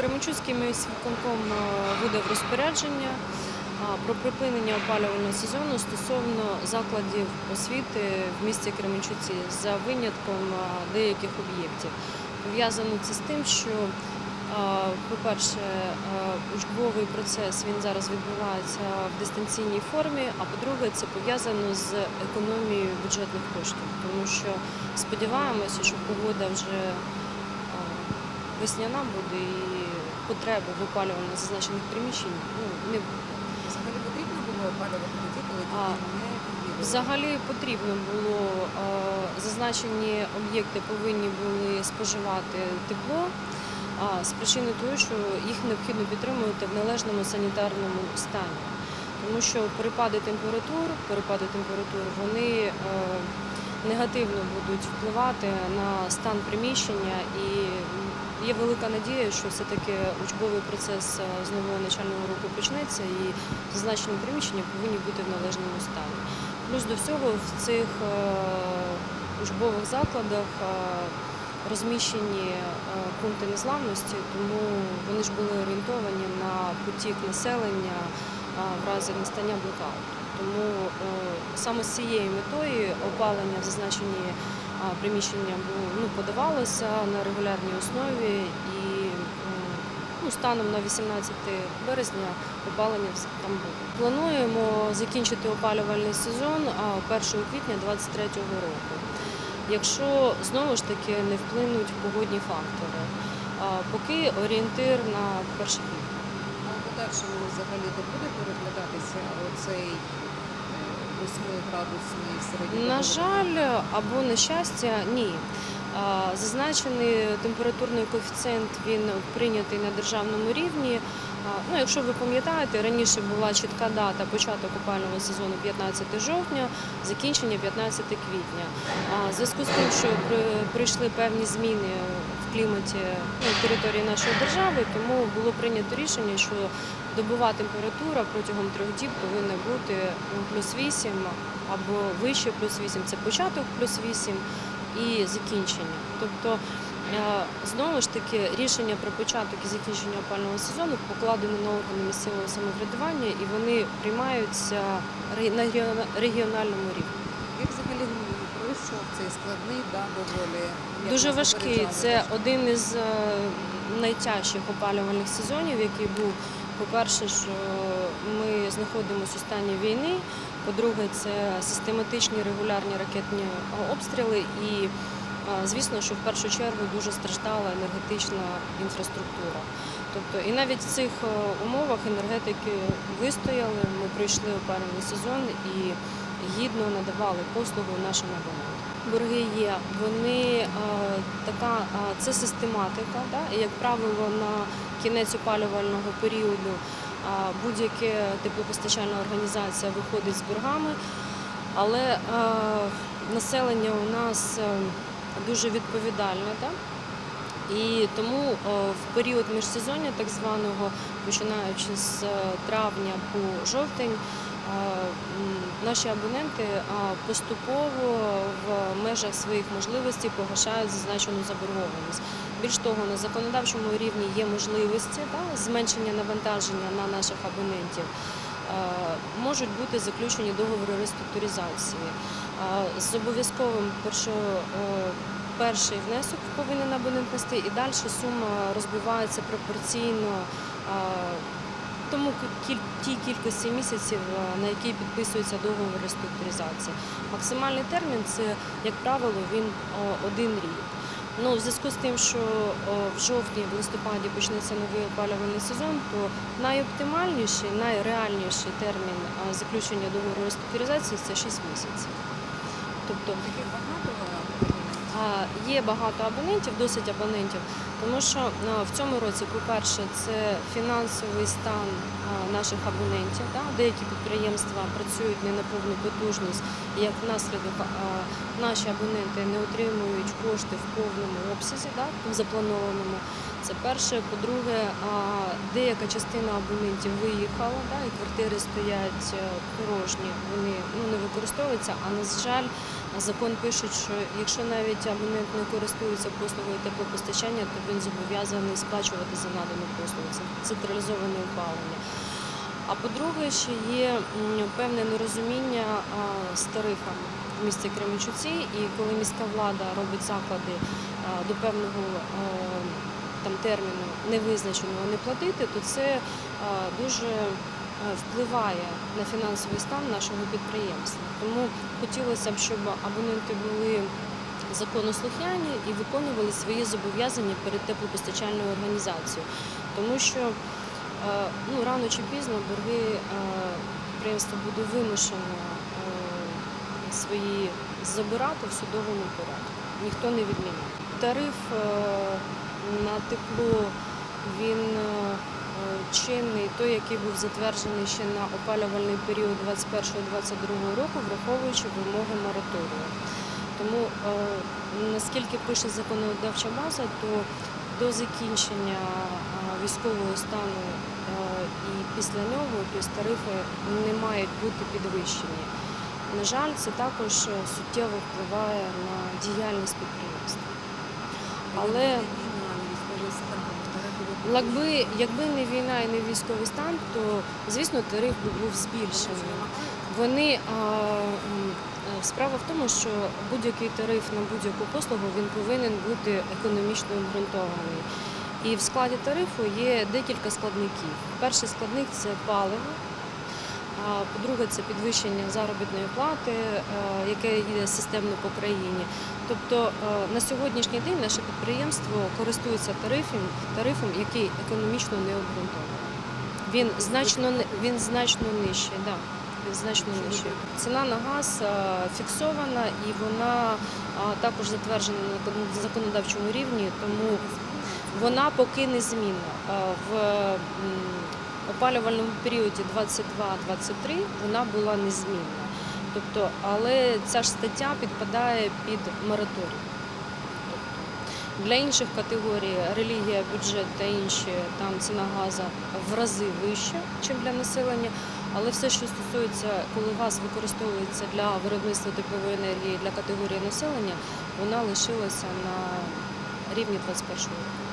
Кременчуцький міськвиконком е, видав розпорядження про припинення опалювального сезону стосовно закладів освіти в місті Кременчуці за винятком деяких об'єктів. Пов'язано це з тим, що, по-перше, учбовий процес він зараз відбувається в дистанційній формі, а по-друге, це пов'язано з економією бюджетних коштів, тому що сподіваємося, що погода вже весняна буде і потреби в опалювальних зазначених приміщень ну, не буде. Взагалі потрібно було опалювати тоді, коли А, не відвідували? Взагалі потрібно було зазначені об'єкти повинні були споживати тепло а, з причини того, що їх необхідно підтримувати в належному санітарному стані. Тому що перепади температур, перепади температур вони е, негативно будуть впливати на стан приміщення і є велика надія, що все-таки учбовий процес е, з нового навчального року почнеться і зазначені приміщення повинні бути в належному стані. Плюс до всього в цих е, учбових закладах е, розміщені пункти незламності, тому вони ж були орієнтовані на потік населення в разі настання блокауту. Тому саме з цією метою опалення в зазначені е, приміщення було, ну, подавалося на регулярній основі і ну, станом на 18 березня опалення там буде. Плануємо закінчити опалювальний сезон 1 квітня 2023 року. Якщо знову ж таки не вплинуть погодні фактори, поки орієнтир на 1 квітня. А у подальшому взагалі де буде переглядатися оцей 8-градусний середній? На жаль, або на щастя, ні. Зазначений температурний коефіцієнт він прийнятий на державному рівні. Ну, якщо ви пам'ятаєте, раніше була чітка дата початок опалювального сезону 15 жовтня, закінчення 15 квітня. В зв'язку з тим, що при- прийшли певні зміни кліматі ну, території нашої держави, тому було прийнято рішення, що добова температура протягом трьох діб повинна бути плюс 8 або вище плюс 8 це початок плюс 8 і закінчення. Тобто е, знову ж таки рішення про початок і закінчення опального сезону покладено на органи місцевого самоврядування і вони приймаються на регіональному рівні. Цей складний, да, доволі? Дуже важкий. Це один із е, найтяжчих опалювальних сезонів, який був. По-перше, що ми знаходимося у стані війни. По-друге, це систематичні регулярні ракетні е, обстріли. І, е, звісно, що в першу чергу дуже страждала енергетична інфраструктура. Тобто, і навіть в цих е, умовах енергетики вистояли. Ми пройшли опалювальний сезон і гідно надавали послугу нашим абонентам. Борги є, вони е, така, е, це систематика, да? і, як правило, на кінець опалювального періоду е, будь-яка теплопостачальна організація виходить з боргами, але населення у нас дуже відповідальне. Да? І тому в період міжсезоння, так званого, починаючи з травня по жовтень, наші абоненти поступово в межах своїх можливостей погашають зазначену заборгованість. Більш того, на законодавчому рівні є можливості да, зменшення навантаження на наших абонентів. Можуть бути заключені договори реструктуризації з обов'язковим е, перший внесок повинен абонент нести, і далі сума розбивається пропорційно тому тій кількості місяців, е, на якій підписується договор реструктуризації. Максимальний термін це, як правило, він е, один рік. Ну, в зв'язку з тим, що в жовтні, в листопаді почнеться новий опалювальний сезон, то найоптимальніший, найреальніший термін заключення договору реструктуризації це 6 місяців. Тобто Таких багато Є багато абонентів, досить абонентів, тому що в цьому році, по-перше, це фінансовий стан наших абонентів. Деякі підприємства працюють не на повну потужність, і як наслідок наші абоненти не отримують кошти в повному обсязі, в запланованому. Це перше. По-друге, деяка частина абонентів виїхала, і квартири стоять е, порожні, вони ну, не використовуються. А на жаль, закон пише, що якщо навіть абонент не користується послугою теплопостачання, то він зобов'язаний сплачувати за надану послугу. Це централізоване опалення. А по-друге, ще є певне нерозуміння з тарифами в місті Кременчуці, і коли міська влада робить заклади до певного там терміну невизначеного не платити, то це дуже впливає на фінансовий стан нашого підприємства. Тому хотілося б, щоб абоненти були законослухняні і виконували свої зобов'язання перед теплопостачальною організацією, тому що е, ну, рано чи пізно борги е, підприємство буде вимушено е, свої забирати в судовому порядку. Ніхто не відміняє. Тариф е, на тепло він е, чинний, той, який був затверджений ще на опалювальний період 21-22 року, враховуючи вимоги мораторію. Тому, е, наскільки пише законодавча база, то до закінчення е, військового стану е, і після нього тобто тарифи не мають бути підвищені. На жаль, це також суттєво впливає на діяльність підприємства. Але війна, не військовий стан, тарифи ви якби, якби не війна і не військовий стан, то звісно тариф би був збільшений. Вони е, справа в тому, що будь-який тариф на будь-яку послугу він повинен бути економічно обґрунтований. І в складі тарифу є декілька складників. Перший складник це паливо. По-друге, це підвищення заробітної плати, е, яке йде системно по країні. Тобто е, на сьогоднішній день наше підприємство користується тарифом, тарифом який економічно не обґрунтований. Він значно він значно нижчий. Да. Він значно нижчий. Ціна на газ е, фіксована і вона також затверджена на законодавчому рівні, тому вона поки не змінна. В опалювальному періоді 22-23 вона була незмінна. Тобто, але ця ж стаття підпадає під мораторій. Тобто, Для інших категорій релігія, бюджет та інші там ціна газу в рази вища, ніж для населення. Але все, що стосується, коли газ використовується для виробництва теплової енергії для категорії населення, вона лишилася на рівні 21 року.